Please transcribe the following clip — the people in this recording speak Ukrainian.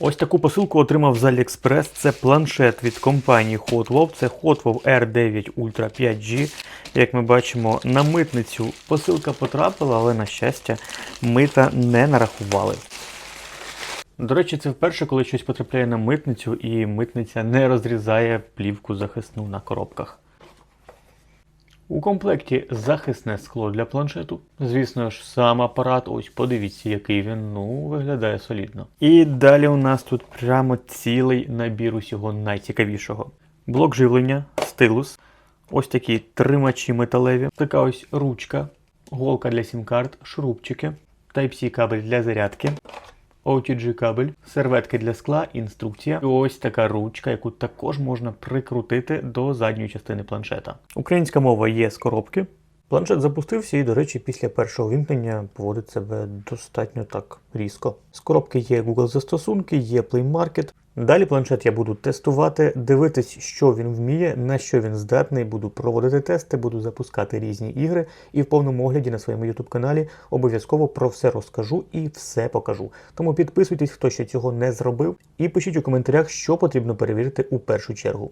Ось таку посилку отримав з AliExpress. Це планшет від компанії Hotwov. Це Hotwov R9 Ultra 5G. Як ми бачимо, на митницю посилка потрапила, але, на щастя, мита не нарахували. До речі, це вперше, коли щось потрапляє на митницю, і митниця не розрізає плівку захисну на коробках. У комплекті захисне скло для планшету. Звісно ж, сам апарат, ось подивіться, який він, ну, виглядає солідно. І далі у нас тут прямо цілий набір усього найцікавішого: блок живлення, стилус, ось такі тримачі металеві, така ось ручка, голка для сім-карт, шурупчики, Type-C кабель для зарядки. OTG кабель, серветки для скла, інструкція. І ось така ручка, яку також можна прикрутити до задньої частини планшета. Українська мова є з коробки. Планшет запустився і, до речі, після першого вімкнення поводить себе достатньо так різко. З коробки є Google застосунки, є Play Market. Далі планшет я буду тестувати, дивитись, що він вміє, на що він здатний, буду проводити тести, буду запускати різні ігри і в повному огляді на своєму YouTube каналі обов'язково про все розкажу і все покажу. Тому підписуйтесь, хто ще цього не зробив, і пишіть у коментарях, що потрібно перевірити у першу чергу.